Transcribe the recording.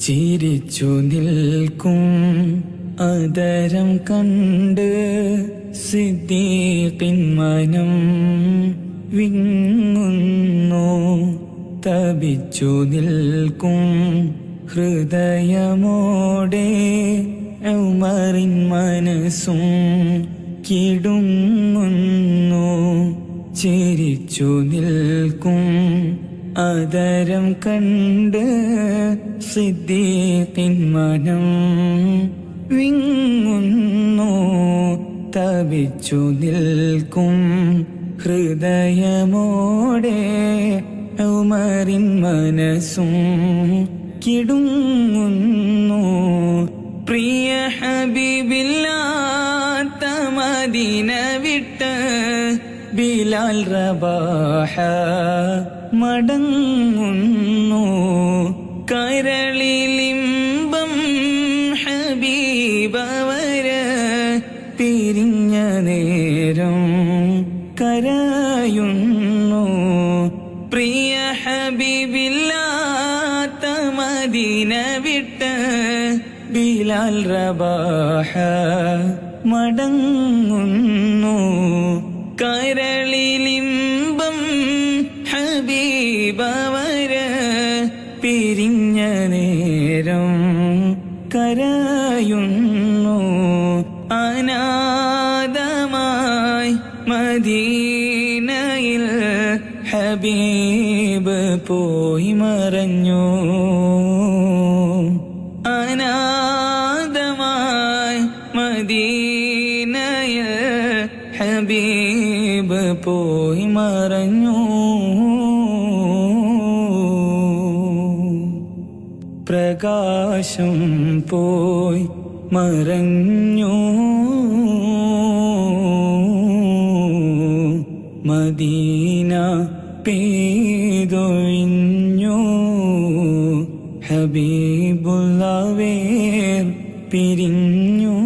ചിരിച്ചു നിൽക്കും. അതരം കണ്ട് സിദ്ദീഖിൻ മനം വിങ്ങുന്നു. തപിച്ചു നിൽക്കും. ഹൃദയമോടെ ഉമറിൻ മനസ്സും കിടുങ്ങുന്നു. ചിരിച്ചു നിൽക്കും. അതരം കണ്ട് സിദ്ദീഖിൻ മനം വിങ്ങുന്നു തപിച്ചു നിൽക്കും ഹൃദയമോടെ ഉമറിൻ മനസ്സും കിടുങ്ങുന്നു. പ്രിയ ഹബീബില്ലാത്ത മദീന വിട്ട് ബിലാൽ റബാഹ മടങ്ങുന്നു. കരളിലിംബം ഹബീബവര പിരിഞ്ഞ നേരം കരയുന്നു. പ്രിയ ഹബീബില്ലാത്ത മദീന വിട്ട് ബിലാൽ റബാഹ മടങ്ങുന്നു. കരളിലിമ്പം പിരിഞ്ഞ നേരം കരയുന്നു. അനാദമായി മദീനയിൽ ഹബീബ് പോയി മറഞ്ഞു. അനാദമായി മദീനയിൽ ഹബീബ് പോയി മറഞ്ഞു. പ്രകാശം പോയി മറഞ്ഞു. മദീന പെയ്തൊഴിഞ്ഞു ഹബീബുള്ളവേർ പിരിഞ്ഞു.